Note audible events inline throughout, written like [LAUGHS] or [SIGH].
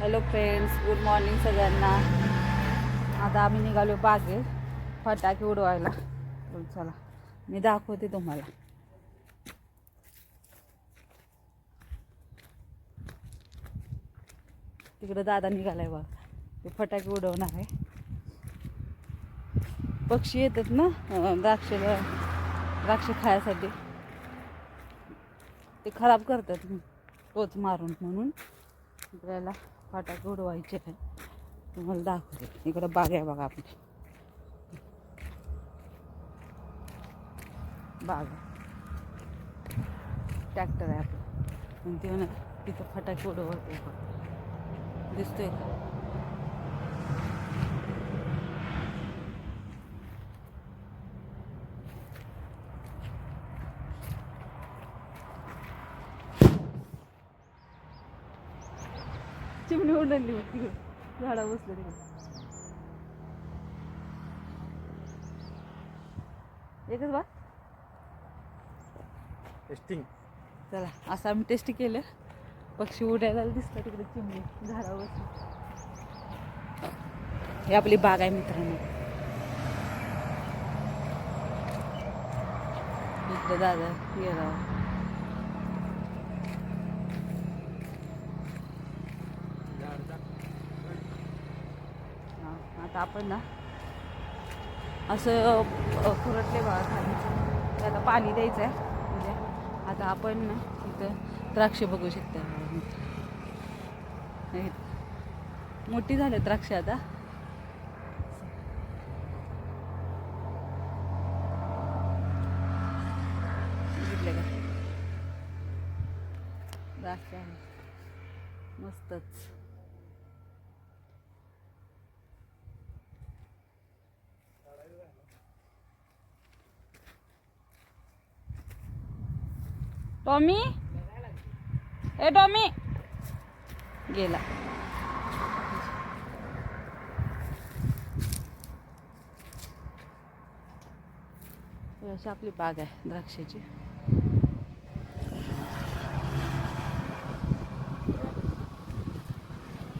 Hello friends good morning सगळ्यांना. आता आम्ही निघालो बागेत फटाके उडवायला. चला मी दाखवते तुम्हाला. तिकडं दादा निघालाय बघ. ते फटाके उडवणार आहे. पक्षी येतात ना द्राक्ष द्राक्ष खायसाठी. ते खराब करतात. टोच मारून म्हणून. आपल्याला फटाके उडवायचे आहे. तुम्हाला दाखवते. इकडं बाग आहे बघा आपली बाग ट्रॅक्टर आहे आपलं. आणि ते तिथं फटाके उडवत दिसतोय चिमणी उडली मग तिकडे. झाडा बसलं तिकडे एकच बा. टेस्टिंग चला असं आम्ही टेस्ट केलं. पक्षी उडायला दिसतं तिकडे चिमणी झाडावर बसली. ही आपली बाग आहे मित्रांनो. इकडे दादा गेला हा, आता आपण ना असं खुरटले बघा खाली. त्याला आता पाणी द्यायचं आहे म्हणजे आता आपण ना इथं द्राक्ष बघू शकता मोठी झाले द्राक्ष आता. बघितले का? द्राक्ष आहे. मस्तच. टॉमी? ए टॉमी. गेला. अशी आपली बाग आहे द्राक्षाची.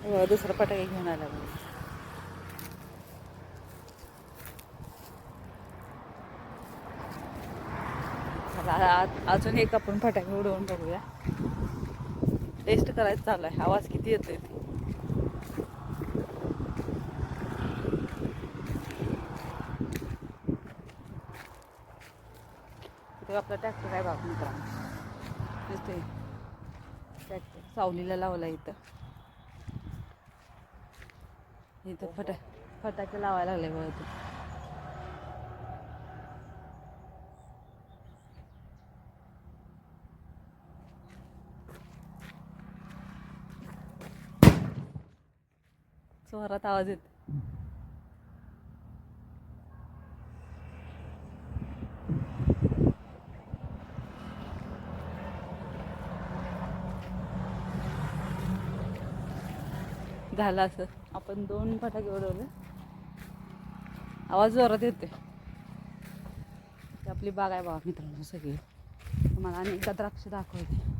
हो, दुसरा दुसरं घेऊन आला बघा. अजून एक आपण फटाके उडवून बघूया. टेस्ट करायचं चालू आहे आवाज किती येतोय? ते आपला ट्रॅक्टर आहे बाबा मित्रांनो. दिसतोय. ट्रॅक्टर सावलीला लावला इथं. इथं फटा फटाके लावायला लागले बघा जोरात आवाज येतो. झालं असं. आपण दोन फटाके उडवले. आवाज जोरात येते आपली बाग आहे बाबा मित्रांनो सगळी. तुम्हाला एकदा द्राक्ष दाखवते.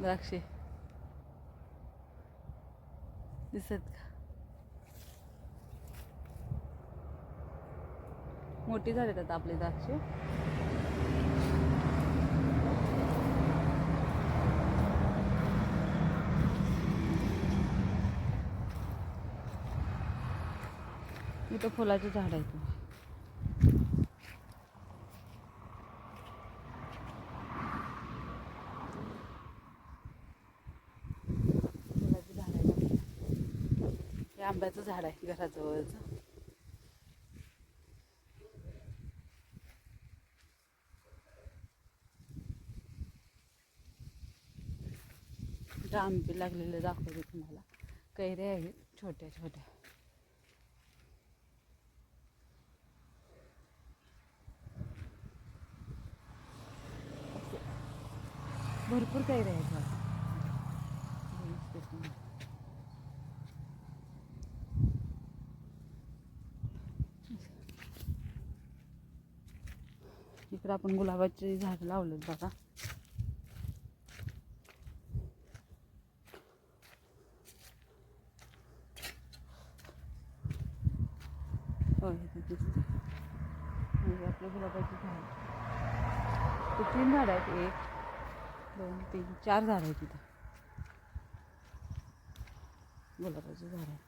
द्राक्षे. दिसत का? मोठी झाले आता आपले द्राक्षे. इथं फुलाचे झाड आहेत फुलाची झाड आहेत हे आंब्याचं झाड आहे घराजवळचं. आंबे लागलेले दाखवते तुम्हाला. कैऱ्या आहेत छोट्या छोट्या. भरपूर कैऱ्या आहेत बघा. इकडं आपण गुलाबाची झाडं लावलेत बघा. होय इथं आपलं गुलाबाची झाड. ते तीन झाड आहेत एक दोन तीन चार झाड आहेत तिथं गुलाबाची झाड आहेत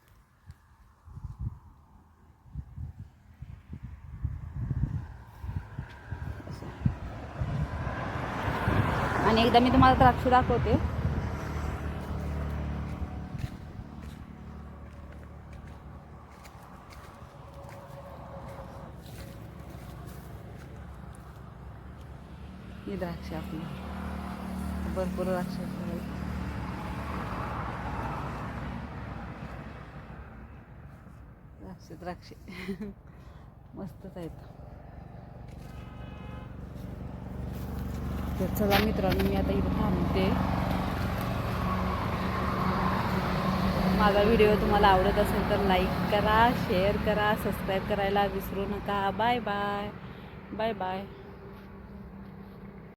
असं. आणि एकदा मी तुम्हाला द्राक्ष दाखवते. ही द्राक्ष आपली. भरपूर द्राक्ष द्राक्ष द्राक्ष. [LAUGHS] मस्तच आहेत. तर चला मित्रांनो मी आता इथं थांबते. माझा व्हिडिओ तुम्हाला आवडत असेल तर लाईक करा शेअर करा सबस्क्राईब करायला विसरू नका. Bye bye bye bye